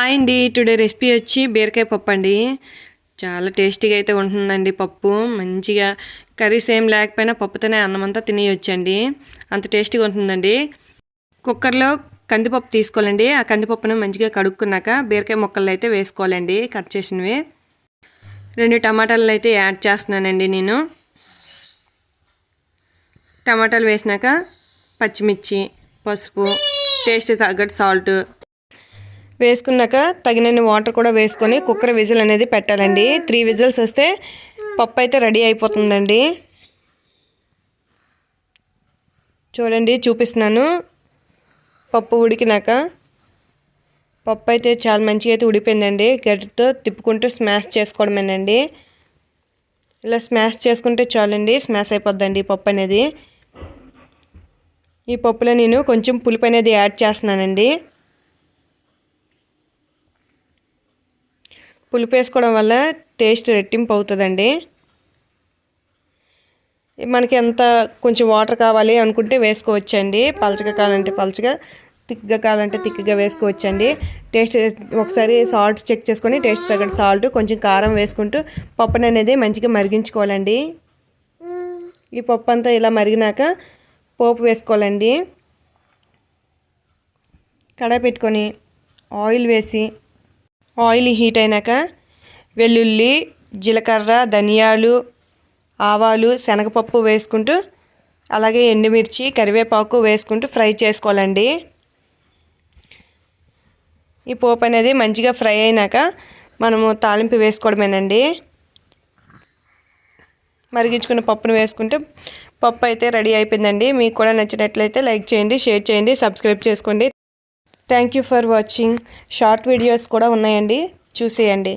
Hi అండి. Today recipe వచ్చి బీరకాయ పప్పు అండి. చాలా టేస్టీగా అయితే ఉంటుందండి పప్పు. మంచిగా కర్రీస్ ఏం లేకపోయినా పప్పుతోనే అన్నం అంతా తినేయొచ్చండి. అంత టేస్టీగా ఉంటుందండి. కుక్కర్లో కందిపప్పు తీసుకోవాలండి. ఆ కందిపప్పును మంచిగా కడుక్కున్నాక బీరకాయ ముక్కలు అయితే వేసుకోవాలండి. కట్ చేసినవి. రెండు టమాటాలు అయితే యాడ్ చేస్తున్నానండి నేను. టమాటాలు వేసినాక పచ్చిమిర్చి పసుపు టేస్ట్ తగ్గట్టు సాల్ట్ వేసుకున్నాక తగినన్ని వాటర్ కూడా వేసుకొని కుక్కర్ విజిల్ అనేది పెట్టాలండి. త్రీ విజిల్స్ వస్తే పప్పు అయితే రెడీ అయిపోతుందండి. చూడండి చూపిస్తున్నాను. పప్పు ఉడికినాక పప్పు అయితే చాలా మంచిగా అయితే ఉడిపోయిందండి గడ్డతో తిప్పుకుంటూ స్మాష్ చేసుకోవడమేనండి. ఇలా స్మాష్ చేసుకుంటే చాలండి స్మాష్ అయిపోద్దండి పప్పు అనేది. ఈ పప్పులో నేను కొంచెం పులుపు అనేది యాడ్ చేస్తున్నానండి. పులుపు వేసుకోవడం వల్ల టేస్ట్ రెట్టింపు అవుతుందండి. మనకి ఎంత కొంచెం వాటర్ కావాలి అనుకుంటే వేసుకోవచ్చండి. పలచగా కావాలంటే పలచగా థిక్గా కావాలంటే థిక్గా వేసుకోవచ్చండి. టేస్ట్ ఒకసారి సాల్ట్ చెక్ చేసుకొని టేస్ట్ తగ్గట్టు సాల్ట్ కొంచెం కారం వేసుకుంటూ పప్పుని అనేది మంచిగా మరిగించుకోవాలండి. ఈ పప్పు అంతా ఇలా మరిగినాక పోపు వేసుకోవాలండి. కడాయి పెట్టుకొని ఆయిల్ వేసి ఆయిల్ హీట్ అయినాక వెల్లుల్లి జీలకర్ర ధనియాలు ఆవాలు శనగపప్పు వేసుకుంటూ అలాగే ఎండుమిర్చి కరివేపాకు వేసుకుంటూ ఫ్రై చేసుకోవాలండి. ఈ పోపు అనేది మంచిగా ఫ్రై అయినాక మనము తాలింపు వేసుకోవడమేనండి. మరిగించుకున్న పప్పును వేసుకుంటే పప్పు అయితే రెడీ అయిపోయిందండి. మీకు కూడా నచ్చినట్లయితే లైక్ చేయండి షేర్ చేయండి సబ్స్క్రైబ్ చేసుకోండి. Thank you for watching. Short videos కూడా ఉన్నాయండి. చూసేయండి.